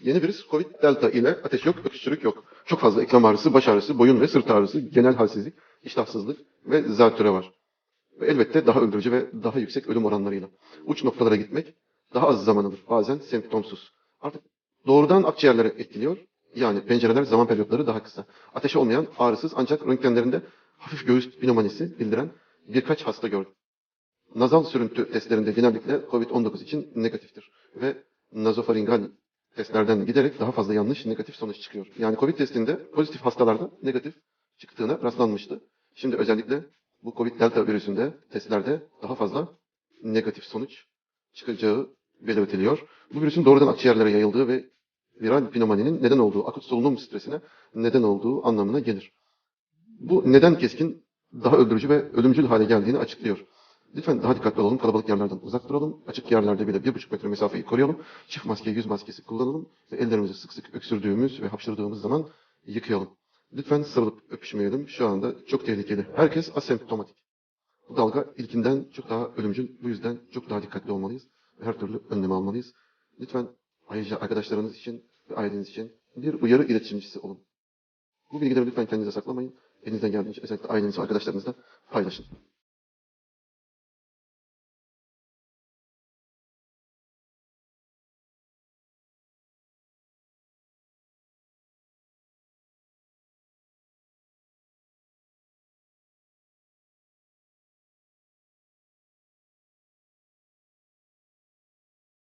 Yeni virüs Covid Delta ile ateş yok, öksürük yok. Çok fazla eklem ağrısı, baş ağrısı, boyun ve sırt ağrısı, genel halsizlik, iştahsızlık ve zatüre var. Ve elbette daha öldürücü ve daha yüksek ölüm oranlarıyla. Uç noktalara gitmek daha az zaman alır. Bazen semptomsuz. Artık doğrudan akciğerlere etkiliyor. Yani pencereler zaman periyotları daha kısa. Ateşi olmayan, ağrısız ancak röntgenlerinde hafif göğüs pneumonisi bildiren birkaç hasta gördüm. Nazal sürüntü testlerinde genellikle COVID-19 için negatiftir. Ve nazofaringal testlerden giderek daha fazla yanlış negatif sonuç çıkıyor. Yani COVID testinde pozitif hastalarda negatif çıktığına rastlanmıştı. Şimdi özellikle bu COVID delta virüsünde testlerde daha fazla negatif sonuç çıkacağı belirtiliyor. Bu virüsün doğrudan akciğerlere yayıldığı ve viral pneumoninin neden olduğu akut solunum stresine neden olduğu anlamına gelir. Bu neden keskin daha öldürücü ve ölümcül hale geldiğini açıklıyor. Lütfen daha dikkatli olalım, kalabalık yerlerden uzak duralım, açık yerlerde bile bir buçuk metre mesafeyi koruyalım, çift maske, yüz maskesi kullanalım ve ellerimizi sık sık öksürdüğümüz ve hapşırdığımız zaman yıkayalım. Lütfen sarılıp öpüşmeyelim, şu anda çok tehlikeli. Herkes asemptomatik. Bu dalga ilkinden çok daha ölümcül, bu yüzden çok daha dikkatli olmalıyız ve her türlü önlemi almalıyız. Lütfen ayrıca arkadaşlarınız için ve aileniz için bir uyarı iletişimcisi olun. Bu bilgileri lütfen kendinize saklamayın. Elinizden geldiğince özellikle aileniz ve arkadaşlarınızla paylaşın.